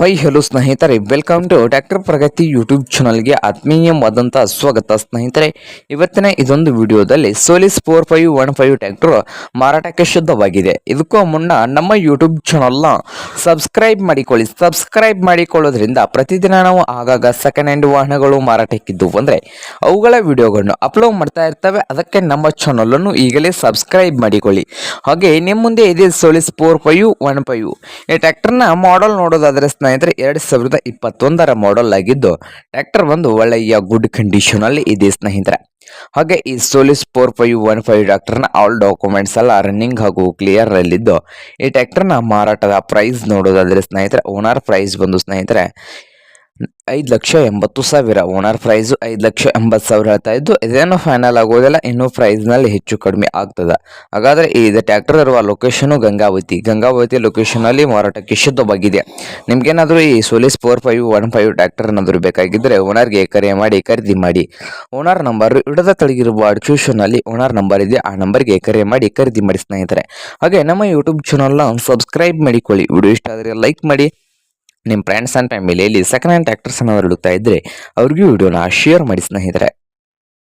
Y hello ಸ್ನೇಹಿತರೆ. Welcome to doctor Pragati YouTube ಚಾನಲ್ಗೆ ಆತ್ಮೀಯವಾದಂಥ ಸ್ವಾಗತ, ಸ್ನೇಹಿತರೆ. ಇವತ್ತಿನ ಇದೊಂದು ವಿಡಿಯೋದಲ್ಲಿ Solis four five one five tractor ಮಾರಾಟಕ್ಕೆ ಶುದ್ಧವಾಗಿದೆ. ಇದಕ್ಕೂ ಮುನ್ನ ನಮ್ಮ ಯೂಟ್ಯೂಬ್ ಚಾನಲ್ನ ಸಬ್ಸ್ಕ್ರೈಬ್ ಮಾಡಿಕೊಳ್ಳಿ. ಸಬ್ಸ್ಕ್ರೈಬ್ ಮಾಡಿಕೊಳ್ಳೋದ್ರಿಂದ ಪ್ರತಿದಿನ ನಾವು ಆಗಾಗ ಸೆಕೆಂಡ್ ಹ್ಯಾಂಡ್ ವಾಹನಗಳು ಮಾರಾಟಕ್ಕಿದ್ದವು. ಅಂದರೆ ಅವುಗಳ ವಿಡಿಯೋಗಳನ್ನು ಅಪ್ಲೋಡ್ ಮಾಡ್ತಾ ಇರ್ತವೆ. ಅದಕ್ಕೆ ನಮ್ಮ ಚಾನಲನ್ನು ಈಗಲೇ ಸಬ್ಸ್ಕ್ರೈಬ್ ಮಾಡಿಕೊಳ್ಳಿ. ಹಾಗೆ ನಿಮ್ಮ ಮುಂದೆ ಇದೆ Solis four five one five ಈ ಟ್ಯಾಕ್ಟರ್ನ ಮಾಡಲ್ ನೋಡೋದಾದ್ರೆ ಎರಡು ಸಾವಿರದ ಇಪ್ಪತ್ತೊಂದರ ಮಾಡಲ್ ಆಗಿದ್ದು ಟ್ರ್ಯಾಕ್ಟರ್ ಒಂದು ಒಳ್ಳೆಯ ಗುಡ್ ಕಂಡೀಷನ್ ಅಲ್ಲಿ ಇದೆ ಸ್ನೇಹಿತರೆ. ಹಾಗೆ ಈ Solis four five one five ಟ್ರ್ಯಾಕ್ಟರ್ನ ಆಲ್ ಡಾಕ್ಯುಮೆಂಟ್ಸ್ ಎಲ್ಲ ರನ್ನಿಂಗ್ ಹಾಗೂ ಕ್ಲಿಯರ್ ಅಲ್ಲಿದ್ದು ಈ ಟ್ರ್ಯಾಕ್ಟರ್ನ ಮಾರಾಟದ ಪ್ರೈಸ್ ನೋಡೋದಾದ್ರೆ ಸ್ನೇಹಿತರೆ ಓನರ್ ಪ್ರೈಸ್ ಬಂದು ಸ್ನೇಹಿತರೆ ಐದು ಲಕ್ಷ ಎಂಬತ್ತು ಸಾವಿರ ಓನರ್ ಪ್ರೈಸು ಐದು ಲಕ್ಷ ಎಂಬತ್ತು ಸಾವಿರ ಹೇಳ್ತಾ ಇದ್ದು, ಇದೇನು ಫೈನಲ್ ಆಗೋದಿಲ್ಲ ಇನ್ನೂ ಪ್ರೈಸ್ನಲ್ಲಿ ಹೆಚ್ಚು ಕಡಿಮೆ ಆಗ್ತದೆ. ಹಾಗಾದರೆ ಇದು ಟ್ಯಾಕ್ಟರ್ ಇರುವ ಲೊಕೇಶನು ಗಂಗಾವತಿ. ಗಂಗಾವತಿ ಲೊಕೇಶನಲ್ಲಿ ಮಾರಾಟಕ್ಕೆ ಶುದ್ಧವಾಗಿದೆ. ನಿಮಗೇನಾದರೂ ಈ Solis four five one five tractor ಏನಾದರೂ ಬೇಕಾಗಿದ್ದರೆ ಓನರ್ಗೆ ಕರೆ ಮಾಡಿ, ಖರೀದಿ ಮಾಡಿ. ಓನರ್ ನಂಬರ್ ಇಡದ ತಳಗಿರುವ ಡಿಸ್ಕ್ರಿಪ್ಷನಲ್ಲಿ ಓನರ್ ನಂಬರ್ ಇದೆ. ಆ ನಂಬರ್ಗೆ ಕರೆ ಮಾಡಿ, ಖರೀದಿ ಮಾಡಿ ಸ್ನೇಹಿತರೆ. ಹಾಗೆ ನಮ್ಮ ಯೂಟ್ಯೂಬ್ ಚಾನಲ್ನ ಸಬ್ಸ್ಕ್ರೈಬ್ ಮಾಡಿಕೊಳ್ಳಿ. ವಿಡಿಯೋ ಇಷ್ಟ ಆದರೆ ಲೈಕ್ ಮಾಡಿ. ನಿಮ್ಮ ಫ್ರೆಂಡ್ಸ್ ಆ್ಯಂಡ್ ಫ್ಯಾಮಿಲಿಯಲ್ಲಿ ಸೆಕೆಂಡ್ ಹ್ಯಾಂಡ್ ಟ್ರ್ಯಾಕ್ಟರ್ಸ್ ಅನ್ನೋರು ಹುಡುಕ್ತಾ ಇದ್ದರೆ ಅವ್ರಿಗೂ ವಿಡಿಯೋನ ಶೇರ್ ಮಾಡಿ ಸ್ನೇಹಿತರೆ.